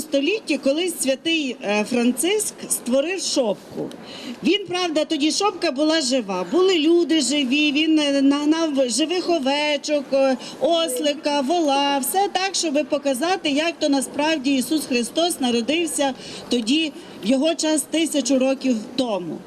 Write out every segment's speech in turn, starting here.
столітті колись святий е, Франциск створив шопку. Він, правда, тоді шопка була жива. Були люди живі, він е, нагнав живих овечок, е, ослика, вола, все так, щоб показати, як то насправді Ісус Христос народився тоді, в його час тисячу років тому.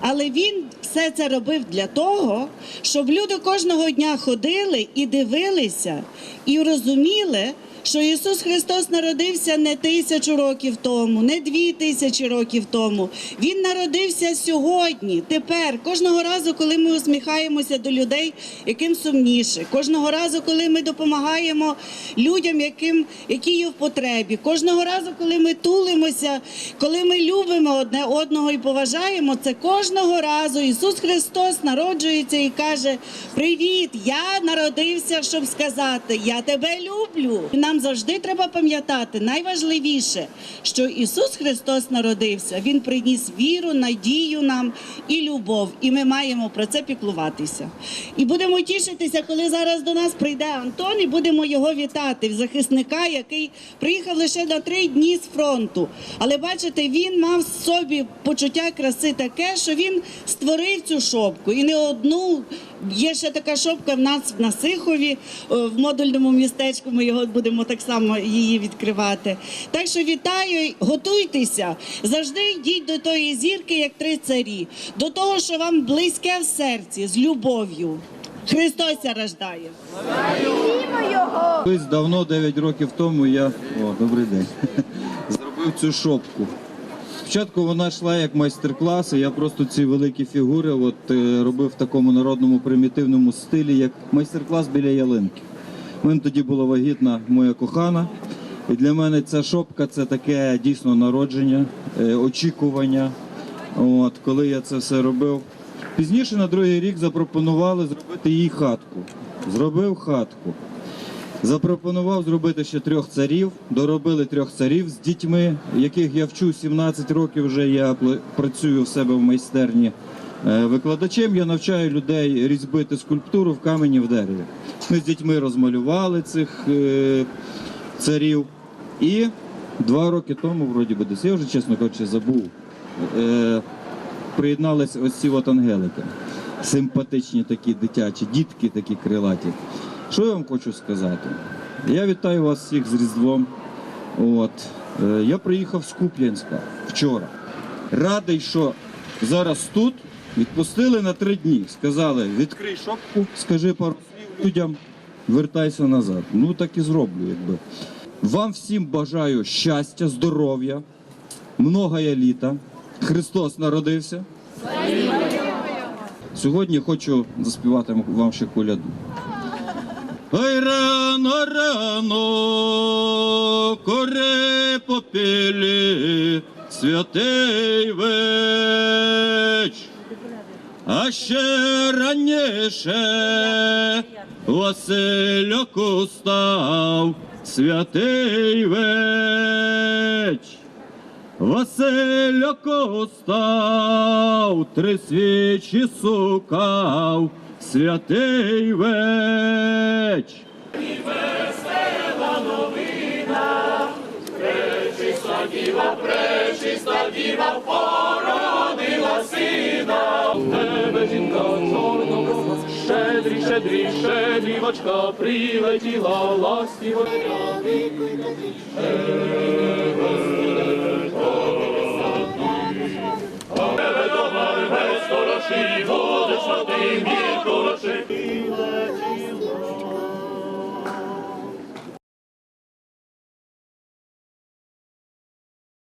Але він все це робив для того, щоб люди кожного дня ходили і дивилися, і розуміли, що Ісус Христос народився не тисячу років тому, не дві тисячі років тому. Він народився сьогодні, тепер, кожного разу, коли ми усміхаємося до людей, яким сумніше, кожного разу, коли ми допомагаємо людям, яким, які є в потребі, кожного разу, коли ми тулимося, коли ми любимо одне одного і поважаємо, це кожного разу Ісус Христос народжується і каже: Привіт, я народився, щоб сказати, я тебе люблю. Нам завжди треба пам'ятати найважливіше, що Ісус Христос народився. Він приніс віру, надію нам і любов. І ми маємо про це піклуватися. І будемо тішитися, коли зараз до нас прийде Антон, і будемо його вітати, захисника, який приїхав лише на три дні з фронту. Але бачите, він мав в собі почуття краси таке, що він створив цю шопку. І не одну є ще така шопка в нас на Сихові, е, в модульному містечку. Ми його будемо так само її відкривати. Так що вітаю, готуйтеся. Завжди йдіть до тої зірки, як три царі, до того, що вам близьке в серці, з любов'ю. Христос рождає. Колись давно, 9 років тому, я о, добрий день. зробив цю шопку. Спочатку вона йшла як майстер-клас, і я просто ці великі фігури от, е, робив в такому народному примітивному стилі, як майстер-клас біля ялинки. У тоді була вагітна моя кохана. І для мене ця шопка це таке дійсно народження, е, очікування. От, коли я це все робив. Пізніше на другий рік запропонували зробити їй хатку. Зробив хатку. Запропонував зробити ще трьох царів. Доробили трьох царів з дітьми, яких я вчу 17 років. Вже я працюю в себе в майстерні е, викладачем. Я навчаю людей різьбити скульптуру в камені в дереві. Ми з дітьми розмалювали цих е, царів. І два роки тому, вроді би, десь я вже чесно кажучи, забув. Е, приєдналися ось ці от ангелики. Симпатичні такі дитячі, дітки такі крилаті. Що я вам хочу сказати? Я вітаю вас всіх з Різдвом. От. Е, Я приїхав з Куп'янська вчора. Радий, що зараз тут відпустили на три дні. Сказали, відкрий шопку, скажи пару людям, вертайся назад. Ну так і зроблю, якби. Вам всім бажаю щастя, здоров'я, многое літа. Христос народився. Сьогодні хочу заспівати вам ще коляду. Ой, рано, рано, коре попілі, святий веч. А ще раніше Васильок устав, святий веч. Васильок устав, три свічі сукав, святий веч. тебе щедрі, щедрі, щедрівочка, прилетіла ластіво.